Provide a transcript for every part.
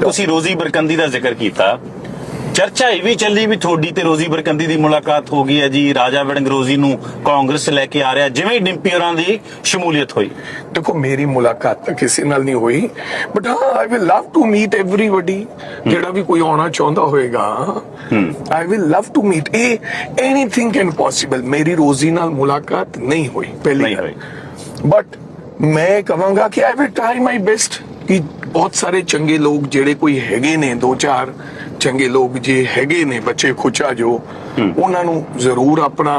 ਤੁਸੀਂ ਰੋਜ਼ੀ ਬਰਕੰਦੀ ਦਾ ਜ਼ਿਕਰ ਕੀਤਾ। ਚਰਚਾ ਇਹ ਵੀ ਚੱਲੀ ਵੀ ਤੁਹਾਡੀ ਤੇ ਰੋਜ਼ੀ ਬਰਕੰਦੀ ਦੀ ਮੁਲਾਕਾਤ ਹੋ ਗਈ ਹੈ ਜੀ। ਰਾਜਾ ਵੜਿੰਗ ਰੋਜ਼ੀ ਨੂੰ ਕਾਂਗਰਸ ਲੈ ਕੇ ਆ ਰਿਹਾ। ਜਿਵੇਂ ਡਿੰਪੀ ਹੋਰਾਂ ਦੀ ਸ਼ਮੂਲੀਅਤ ਹੋਈ। ਦੇਖੋ ਮੇਰੀ ਮੁਲਾਕਾਤ ਤਾਂ ਕਿਸੇ ਨਾਲ ਨਹੀਂ ਹੋਈ। But I will love to meet everybody ਜਿਹੜਾ ਵੀ ਕੋਈ ਆਉਣਾ ਚਾਹੁੰਦਾ ਹੋਏਗਾ। I will love to meet ਇਹ ਐਨੀਥਿੰਗ ਕੈਨ ਪੋਸੀਬਲ ਮੇਰੀ ਰੋਜ਼ੀ ਨਾਲ ਮੁਲਾਕਾਤ ਨਹੀਂ ਹੋਈ। ਪਹਿਲੀ। ਬਟ ਮੈਂ ਕਹਾਂਗਾ ਕਿ I will try my best ਕਿ ਬਹੁਤ ਸਾਰੇ ਚੰਗੇ ਲੋਕ ਜਿਹੜੇ ਕੋਈ ਹੈਗੇ ਨੇ ਦੋ ਚਾਰ ਚੰਗੇ ਲੋਕ ਜੇ ਹੈਗੇ ਨੇ ਬੱਚੇ ਖੁਚਾ ਜੋ ਉਹਨਾਂ ਨੂੰ ਜ਼ਰੂਰ ਆਪਣਾ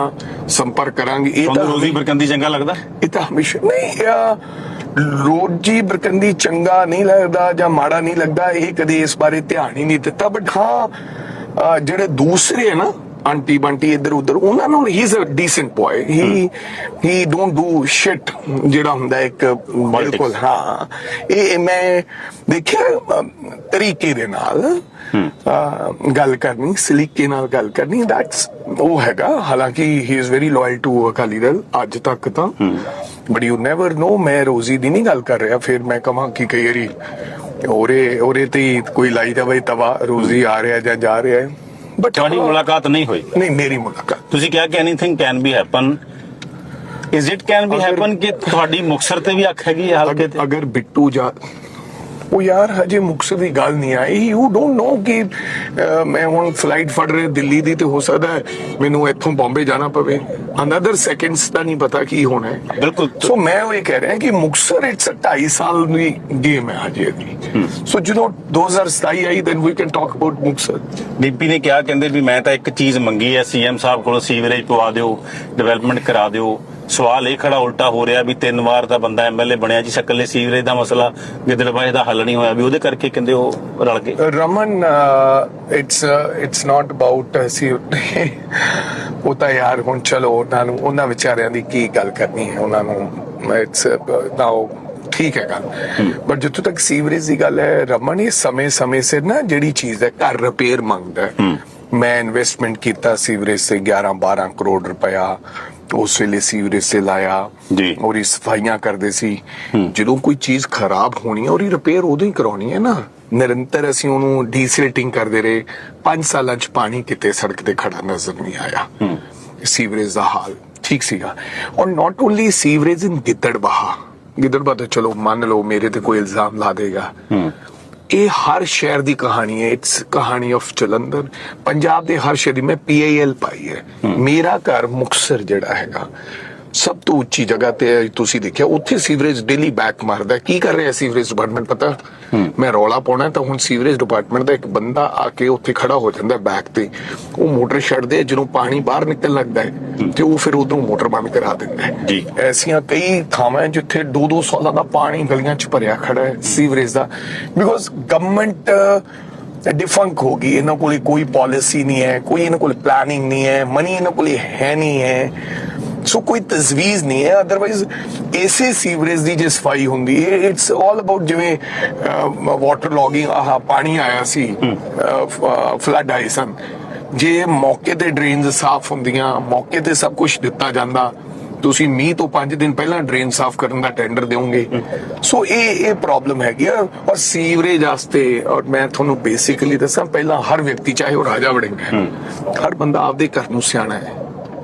ਸੰਪਰਕ ਕਰਾਂਗੇ। ਇਹ ਤੁਹਾਨੂੰ ਰੋਜ਼ੀ ਬਰਕੰਦੀ ਚੰਗਾ ਲੱਗਦਾ? ਇਹ ਤਾਂ ਹਮੇਸ਼ਾ ਨਹੀਂ ਰੋਜੀ ਬਰਕੰਦੀ ਚੰਗਾ ਨਹੀਂ ਲੱਗਦਾ ਜਾਂ ਮਾੜਾ ਨਹੀਂ ਲੱਗਦਾ ਇਹ ਕਦੇ ਇਸ ਬਾਰੇ ਧਿਆਨ ਹੀ ਨਹੀਂ ਦਿੱਤਾ। ਬਟ ਹਾਂ ਜਿਹੜੇ ਦੂਸਰੇ ਹੈ ਨਾ ਆਂਟੀ ਬੰਟੀ ਇੱਧਰ ਉੱਧਰ ਉਹਨਾਂ ਨੂੰ he is a decent boy he. He don't do shit ਜਿਹੜਾ ਹੁੰਦਾ ਇੱਕ ਬਿਲਕੁਲ ਹਾਂ। ਇਹ ਮੈਂ ਦੇਖਿਆ ਤਰੀਕੇ ਦੇ ਨਾਲ ਗੱਲ ਕਰਨੀ ਸਲੀਕੇ ਨਾਲ ਗੱਲ ਕਰਨੀ ਦੈਟਸ ਉਹ ਹੈਗਾ। ਹਾਲਾਂਕਿ he is very loyal to Akali Dal ਅੱਜ ਤੱਕ ਤਾਂ। ਬਟ ਯੂ ਨੈਵਰ ਨੋ ਮੈਂ ਰੋਜ਼ੀ ਦੀ ਨਹੀਂ ਗੱਲ ਕਰ ਰਿਹਾ ਫਿਰ ਮੈਂ ਕਹਾਂ ਕਿ ਕਈ ਵਾਰੀ ਔਰੇ ਔਰੇ ਤੇ ਹੀ ਕੋਈ ਲਾਈ ਦਾ ਬਈ ਤਵਾ ਰੋਜ਼ੀ ਆ ਰਿਹਾ ਜਾਂ ਜਾ ਰਿਹਾ ਬਟ ਤੁਹਾਡੀ ਮੁਲਾਕਾਤ ਨਹੀਂ ਹੋਈ। ਨਹੀਂ ਮੇਰੀ ਮੁਲਾਕਾਤ। ਤੁਸੀਂ ਕਿਹਾ ਕਿ anything can be happen is it can be happen ਕਿ ਤੁਹਾਡੀ ਮੁਕਸਰ ਤੇ ਵੀ ਅੱਖ ਹੈਗੀ ਹੈ ਹਲਕੇ ਤੇ? ਅਗਰ ਬਿੱਟੂ ਜਾ ਉਹ ਯਾਰ ਹਜੇ ਮੁਕਸਰ ਦੀ ਗੱਲ ਨਹੀਂ ਆਈ। ਯੂ ਡੋਨਟ ਨੋ ਕਿ ਮੈਂ ਹੁਣ ਫਲਾਈਟ ਫੜ ਰਿਹਾ ਦਿੱਲੀ ਦੀ ਤੇ ਹੋ ਸਕਦਾ ਮੈਨੂੰ ਇੱਥੋਂ ਬੰਬੇ ਜਾਣਾ ਪਵੇ। ਅਨਦਰ ਸੈਕਿੰਡਸ ਦਾ ਨਹੀਂ ਪਤਾ ਕੀ ਹੋਣਾ ਹੈ। ਬਿਲਕੁਲ। ਸੋ ਮੈਂ ਉਹ ਇਹ ਕਹਿ ਰਿਹਾ ਕਿ ਮੁਕਸਰ ਇਟਸ 2.5 ਸਾਲ ਦੀ ਗੇਮ ਹੈ ਹਜੇ ਅਗਲੀ। ਸੋ ਜਦੋਂ 2027 ਆਈ then we can talk about Muktsar. DP ਨੇ ਕਿਹਾ ਕਹਿੰਦੇ ਵੀ ਮੈਂ ਤਾਂ ਇੱਕ ਚੀਜ਼ ਮੰਗੀ ਹੈ ਸੀਐਮ ਸਾਹਿਬ ਕੋਲੋਂ ਸੀਵਰੇਜ ਪਵਾ ਦਿਓ ਡਿਵੈਲਪਮੈਂਟ ਕਰਾ ਦਿਓ। ਸਵਾਲ ਇਹ ਖੜਾ ਉਲਟਾ ਹੋ ਰਿਹਾ ਵੀ ਤਿੰਨ ਵਾਰ ਦਾ ਬੰਦਾ ਐਮਐਲਏ ਬਣਿਆ ਜੀ ਸ਼ਕਲੇ ਸੀਵਰੇਜ ਦਾ ਮਸਲਾ ਗਿੱਦੜਬਾਹੇ ਦਾ ਹੱਲ ਨਹੀਂ ਹੋਇਆ ਵੀ ਉਹਦੇ ਕਰਕੇ ਕਹਿੰਦੇ ਉਹ ਰਲ ਗਏ। Raman it's it's not about ਸੀ ਉਹ ਤਾਂ ਯਾਰ ਹੁਣ ਚਲੋ ਉਹਨਾਂ ਨੂੰ ਉਹਨਾਂ ਵਿਚਾਰਿਆਂ ਦੀ ਕੀ ਗੱਲ ਕਰਨੀ ਹੈ ਉਹਨਾਂ ਨੂੰ ਇਟਸ ਨਾਓ ਠੀਕ ਹੈ ਗੱਲ। ਬਟ ਜਿੱਥੋਂ ਤੱਕ ਸੀਵਰੇਜ ਦੀ ਗੱਲ ਹੈ ਰਮਨ ਇਹ ਸਮੇਂ ਸਮੇਂ ਸਿਰ ਨਾ ਜਿਹੜੀ ਚੀਜ਼ ਹੈ ਘਰ ਰਿਪੇਅਰ ਮੰਗਦਾ ਹੈ। ਮੈਂ ਇਨਵੈਸਟਮੈਂਟ ਕੀਤਾ ਸੀਵਰੇਜ ਤੇ 11 12 ਕਰੋੜ ਰੁਪਇਆ ਉਸ ਵੇਲੇ ਸੀਵਰੇਜ ਤੇ ਲਾਇਆ ਜੀ। ਉਹਦੀ ਸਫਾਈਆਂ ਕਰਦੇ ਸੀ। ਜਦੋਂ ਕੋਈ ਚੀਜ਼ ਖਰਾਬ ਹੋਣੀ ਹੈ ਉਹਦੀ ਰਿਪੇਅਰ ਉਦੋਂ ਹੀ ਕਰਾਉਣੀ ਹੈ ਨਾ। ਨਿਰੰਤਰ ਅਸੀਂ ਉਹਨੂੰ ਡੀਸਲੇਟਿੰਗ ਕਰਦੇ ਰਹੇ। 5 ਸਾਲਾਂ ਚ ਪਾਣੀ ਕਿਤੇ ਸੜਕ ਤੇ ਖੜਾ ਨਜ਼ਰ ਨਹੀਂ ਆਇਆ। ਸੀਵਰੇਜ ਦਾ ਹਾਲ ਠੀਕ ਸੀਗਾ। ਔਰ not only sewerage in Gidderbaha Gidderbaha ਤਾਂ ਚਲੋ ਮੰਨ ਲਓ ਮੇਰੇ ਤੇ ਕੋਈ ਇਲਜ਼ਾਮ ਲਾ ਦੇਗਾ। ਇਹ ਹਰ ਸ਼ਹਿਰ ਦੀ ਕਹਾਣੀ ਹੈ ਇਟਸ ਕਹਾਣੀ ਆਫ ਜਲੰਧਰ। ਪੰਜਾਬ ਦੇ ਹਰ ਸ਼ਹਿਰ ਦੀ ਮੈਂ ਪੀਆਈਐਲ ਪਾਈ ਹੈ। ਮੇਰਾ ਘਰ ਮੁਕਸਰ ਜਿਹੜਾ ਹੈਗਾ। ਸਭ ਤੋਂ ਉੱਚੀ ਜਗ੍ਹਾ ਤੇ ਤੁਸੀਂ ਦੇਖਿਆ ਉੱਥੇ ਸੀਵਰੇਜ ਡੇਲੀ ਬੈਕ ਮਾਰਦਾ। ਕੀ ਕਰ ਰਿਹਾ ਸੀਵਰੇਜ ਡਿਪਾਰਟਮੈਂਟ ਪਤਾ? ਮੈਂ ਰੌਲਾ ਪਾਉਣਾ ਤਾਂ ਹੁਣ ਸੀਵਰੇਜ ਡਿਪਾਰਟਮੈਂਟ ਦਾ ਇੱਕ ਬੰਦਾ ਆ ਕੇ ਉੱਥੇ ਖੜਾ ਹੋ ਜਾਂਦਾ ਬੈਕ ਤੇ। ਉਹ ਮੋਟਰ ਛੱਡਦੇ ਆ, ਜਦੋਂ ਪਾਣੀ ਬਾਹਰ ਨਿਕਲਣ ਲੱਗਦਾ ਹੈ ਤੇ ਉਹ ਫਿਰ ਉਧਰੋਂ ਮੋਟਰ ਬੰਦ ਕਰਾ ਦਿੰਦਾ ਹੈ। ਜੀ। ਐਸੀਆਂ ਕਈ ਥਾਵਾਂ ਜਿੱਥੇ 2-2 ਸਾਲਾਂ ਦਾ ਪਾਣੀ ਗਲੀਆਂ 'ਚ ਭਰਿਆ ਖੜਾ ਹੈ ਸੀਵਰੇਜ ਦਾ। ਬਿਕੋਜ਼ ਗਵਰਨਮੈਂਟ ਡਿਫੰਕ ਹੋ ਗਈ। ਇਹਨਾਂ ਕੋਲ ਕੋਈ ਪਾਲਿਸੀ ਨਹੀਂ ਹੈ ਕੋਈ ਇਹਨਾਂ ਕੋਲ ਪਲੈਨਿੰਗ ਨਹੀਂ ਹੈ ਮਨੀ ਇਹਨਾਂ ਕੋਲ ਹੈ ਨਹੀਂ ਹੈ। ਸੋ ਕੋਈ ਤਜਵੀਜ਼ ਨਹੀਂ ਹੈ ਅਦਰਵਾਈਜ਼ ਇਸੇ ਸੀਵਰੇਜ ਦੀ ਜੇ ਸਫ਼ਾਈ ਹੁੰਦੀ ਹੈ ਇਟਸ ਆਲ ਅਬਾਊਟ ਜਿਵੇਂ ਵਾਟਰ ਲੌਗਿੰਗ ਆਹ ਪਾਣੀ ਆਇਆ ਸੀ ਫਲੱਡ ਆਏ ਸਨ ਜੇ ਮੌਕੇ ਤੇ ਡਰੇਨਸ ਸਾਫ਼ ਹੁੰਦੀਆਂ ਮੌਕੇ ਤੇ ਸਭ ਕੁਝ ਦਿੱਤਾ ਜਾਂਦਾ ਤੁਸੀਂ ਮੀਂਹ ਤੋਂ 5 ਦਿਨ ਪਹਿਲਾਂ ਡਰੇਨ ਸਾਫ਼ ਕਰਨ ਦਾ ਟੈਂਡਰ ਦਿਓਗੇ ਸੋ ਇਹ ਇਹ ਪ੍ਰੋਬਲਮ ਹੈਗੀ ਆ ਔਰ ਸੀਵਰੇਜ ਵਾਸਤੇ ਔਰ ਮੈਂ ਤੁਹਾਨੂੰ ਬੇਸਿਕਲੀ ਦੱਸਾਂ ਪਹਿਲਾਂ ਹਰ ਵਿਅਕਤੀ ਚਾਹੇ ਉਹ ਰਾਜਾ ਵੜਿੰਗ ਹੈ ਹਰ ਬੰਦਾ ਆਪਦੇ ਘਰ ਨੂੰ ਸਿਆਣਾ ਹੈ